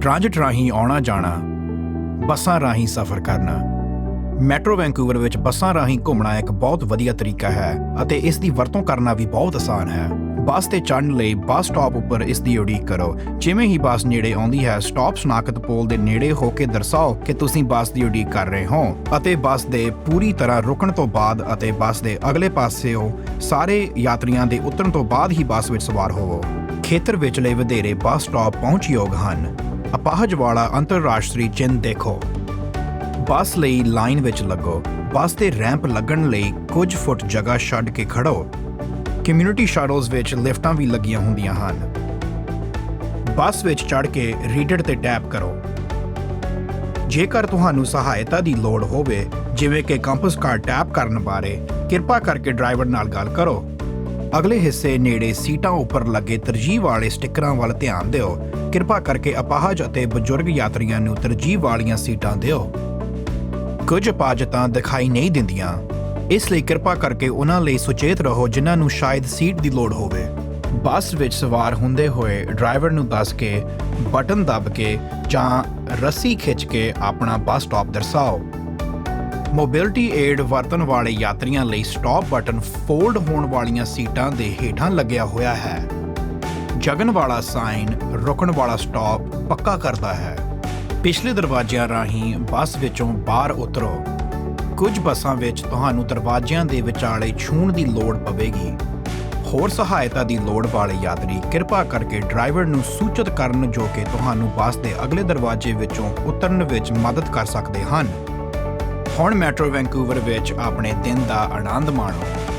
Transit ਰਾਹੀਂ ਆਉਣਾ ਜਾਣਾ, ਬੱਸਾਂ ਰਾਹੀਂ ਸਫ਼ਰ ਕਰਨਾ। ਮੈਟਰੋ ਵੈਂਕੂਵਰ ਵਿੱਚ ਬੱਸਾਂ ਰਾਹੀਂ ਘੁੰਮਣਾ ਇੱਕ ਬਹੁਤ ਵਧੀਆ ਤਰੀਕਾ ਹੈ ਅਤੇ ਇਸ ਦੀ ਵਰਤੋਂ ਕਰਨਾ ਵੀ ਬਹੁਤ ਆਸਾਨ ਹੈ। ਬੱਸ ਤੇ ਚੜ੍ਹਨ ਲਈ ਬੱਸ ਸਟਾਪ ਉੱਪਰ ਇਸ ਦੀ ਉਡੀਕ ਕਰੋ। ਜਿਵੇਂ ਹੀ ਬੱਸ ਨੇੜੇ ਆਉਂਦੀ ਹੈ, ਸਟਾਪ ਸਨਾਖਤ ਪੋਲ ਦੇ ਨੇੜੇ ਹੋ ਕੇ ਦਰਸਾਓ ਕਿ ਤੁਸੀਂ ਬੱਸ ਦੀ ਉਡੀਕ ਕਰ ਰਹੇ ਹੋ ਅਤੇ ਬੱਸ ਦੇ ਪੂਰੀ ਤਰ੍ਹਾਂ ਰੁਕਣ ਤੋਂ ਬਾਅਦ ਅਤੇ ਬੱਸ ਦੇ ਅਗਲੇ ਪਾਸਿਓਂ ਸਾਰੇ ਯਾਤਰੀਆਂ ਦੇ ਉਤਰਨ ਤੋਂ ਬਾਅਦ ਹੀ ਬੱਸ ਵਿੱਚ ਸਵਾਰ ਹੋਵੋ। ਖੇਤਰ ਵਿਚਲੇ ਵਧੇਰੇ ਬੱਸ ਸਟਾਪ ਪਹੁੰਚਯੋਗ ਹਨ। ਅਪਾਹਜ ਵਾਲਾ ਅੰਤਰਰਾਸ਼ਟਰੀ ਚਿੰਨ੍ਹ ਦੇਖੋ। ਬੱਸ ਲਈ ਲਾਈਨ ਵਿੱਚ ਲੱਗੋ। ਬੱਸ ਤੇ ਰੈਂਪ ਲੱਗਣ ਲਈ ਕੁਝ ਫੁੱਟ ਜਗ੍ਹਾ ਛੱਡ ਕੇ ਖੜੋ। ਕਮਿਊਨਿਟੀ ਸ਼ਟਲਸ ਵਿੱਚ ਲਿਫਟਾਂ ਵੀ ਲੱਗੀਆਂ ਹੁੰਦੀਆਂ ਹਨ। ਬੱਸ ਵਿੱਚ ਚੜ੍ਹ ਕੇ ਰੀਡਰ ਤੇ ਟੈਪ ਕਰੋ। ਜੇਕਰ ਤੁਹਾਨੂੰ ਸਹਾਇਤਾ ਦੀ ਲੋੜ ਹੋਵੇ, ਜਿਵੇਂ ਕਿ ਕੰਪਸ ਕਾਰਡ ਟੈਪ ਕਰਨ ਬਾਰੇ, ਕਿਰਪਾ ਕਰਕੇ ਡਰਾਈਵਰ ਨਾਲ ਗੱਲ ਕਰੋ। ਅਗਲੇ ਹਿੱਸੇ ਨੇੜੇ ਸੀਟਾਂ ਉੱਪਰ ਲੱਗੇ ਤਰਜੀਹ ਵਾਲੇ ਸਟਿੱਕਰਾਂ ਵੱਲ ਧਿਆਨ ਦਿਓ। ਕਿਰਪਾ ਕਰਕੇ ਅਪਾਹਜ ਅਤੇ ਬਜ਼ੁਰਗ ਯਾਤਰੀਆਂ ਨੂੰ ਤਰਜੀਹ ਵਾਲੀਆਂ ਸੀਟਾਂ ਦਿਓ। ਕੁਝ ਅਪਾਹਜਤਾਂ ਦਿਖਾਈ ਨਹੀਂ ਦਿੰਦੀਆਂ। ਇਸ ਲਈ ਕਿਰਪਾ ਕਰਕੇ ਉਹਨਾਂ ਲਈ ਸੁਚੇਤ ਰਹੋ ਜਿਨ੍ਹਾਂ ਨੂੰ ਸ਼ਾਇਦ ਸੀਟ ਦੀ ਲੋੜ ਹੋਵੇ। ਬੱਸ ਵਿੱਚ ਸਵਾਰ ਹੁੰਦੇ ਹੋਏ ਡਰਾਈਵਰ ਨੂੰ ਦੱਸ ਕੇ ਬਟਨ ਦੱਬ ਕੇ ਜਾਂ ਰੱਸੀ ਖਿੱਚ ਕੇ ਆਪਣਾ ਬੱਸ ਸਟਾਪ ਦਰਸਾਓ। ਮੋਬਿਲਿਟੀ ਏਡ ਵਰਤਣ ਵਾਲੇ ਯਾਤਰੀਆਂ ਲਈ ਸਟਾਪ ਬਟਨ ਫੋਲਡ ਹੋਣ ਵਾਲੀਆਂ ਸੀਟਾਂ ਦੇ ਹੇਠਾਂ ਲੱਗਿਆ ਹੋਇਆ ਹੈ। ਜਗਨ ਵਾਲਾ ਸਾਈਨ ਰੁਕਣ ਵਾਲਾ ਸਟਾਪ ਪੱਕਾ ਕਰਦਾ ਹੈ। ਪਿਛਲੇ ਦਰਵਾਜ਼ਿਆਂ ਰਾਹੀਂ ਬੱਸ ਵਿੱਚੋਂ ਬਾਹਰ ਉਤਰੋ। ਕੁਝ ਬੱਸਾਂ ਵਿੱਚ ਤੁਹਾਨੂੰ ਦਰਵਾਜ਼ਿਆਂ ਦੇ ਵਿਚਾਲੇ ਛੂਹਣ ਦੀ ਲੋੜ ਪਵੇਗੀ। ਹੋਰ ਸਹਾਇਤਾ ਦੀ ਲੋੜ ਵਾਲੇ ਯਾਤਰੀ ਕਿਰਪਾ ਕਰਕੇ ਡਰਾਈਵਰ ਨੂੰ ਸੂਚਿਤ ਕਰਨ ਜੋ ਕਿ ਤੁਹਾਨੂੰ ਬੱਸ ਦੇ ਅਗਲੇ ਦਰਵਾਜ਼ੇ ਵਿੱਚੋਂ ਉਤਰਨ ਵਿੱਚ ਮਦਦ ਕਰ ਸਕਦੇ ਹਨ। ਹੁਣ ਮੈਟਰੋ ਵੈਂਕੂਵਰ ਵਿੱਚ ਆਪਣੇ ਦਿਨ ਦਾ ਆਨੰਦ ਮਾਣੋ।